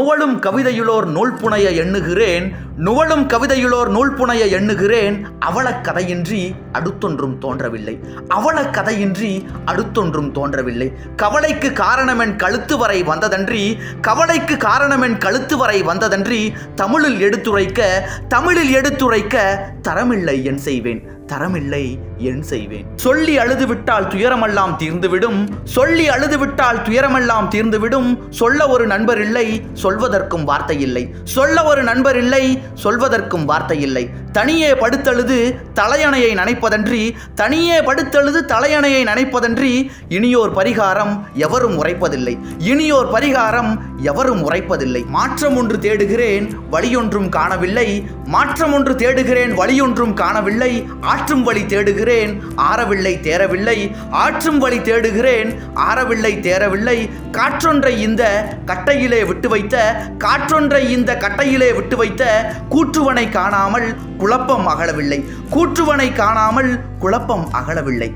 நுவலும் கவிதையுளோர் நூல்புனைய எண்ணுகிறேன் நுவலும் கவிதையுளோர் நூல் புனைய எண்ணுகிறேன் அவலக் கதையின்றி அடுத்தொன்றும் தோன்றவில்லை. அவலக் கதையின்றி அடுத்தொன்றும் தோன்றவில்லை. கவலைக்கு காரணமென் கழுத்து வரை வந்ததன்றி கவலைக்கு காரணமென் கழுத்து வரை வந்ததன்றி தமிழில் எடுத்துரைக்க தமிழில் எடுத்துரைக்க தரமில்லை என் செய்வேன். தரமில்லை என் செய்வேன். சொல்லி அழுது விட்டால் துயரமெல்லாம் தீர்ந்துவிடும். சொல்லி அழுது விட்டால் துயரமெல்லாம் தீர்ந்துவிடும். சொல்ல ஒரு நண்பர் இல்லை சொல்வதற்கும் வார்த்தை இல்லை. சொல்ல ஒரு நண்பர் இல்லை சொல்வதற்கும் வார்த்தை இல்லை. தனியே படுத்தழுது தலையணையை நனைப்பதன்றி தனியே படுத்தழுது தலையணையை நனைப்பதன்றி இனியோர் பரிகாரம் எவரும் உரைப்பதில்லை. இனியோர் பரிகாரம் எவரும் உரைப்பதில்லை. மாற்றம் ஒன்று தேடுகிறேன் வழியொன்றும் காணவில்லை. மாற்றம் ஒன்று தேடுகிறேன் வழியொன்றும் காணவில்லை. ஆற்றும் வழி தேடுகிறேன். ஆறவில்லை தேரவில்லை ஆற்றும் வழி தேடுகிறேன். ஆறவில்லை தேரவில்லை காற்றொன்றை இந்த கட்டையிலே விட்டு வைத்த காற்றொன்றை இந்த கட்டையிலே விட்டு வைத்த கூற்றுவனை காணாமல் குழப்பம் அகலவில்லை. கூற்றுவனை காணாமல் குழப்பம் அகலவில்லை.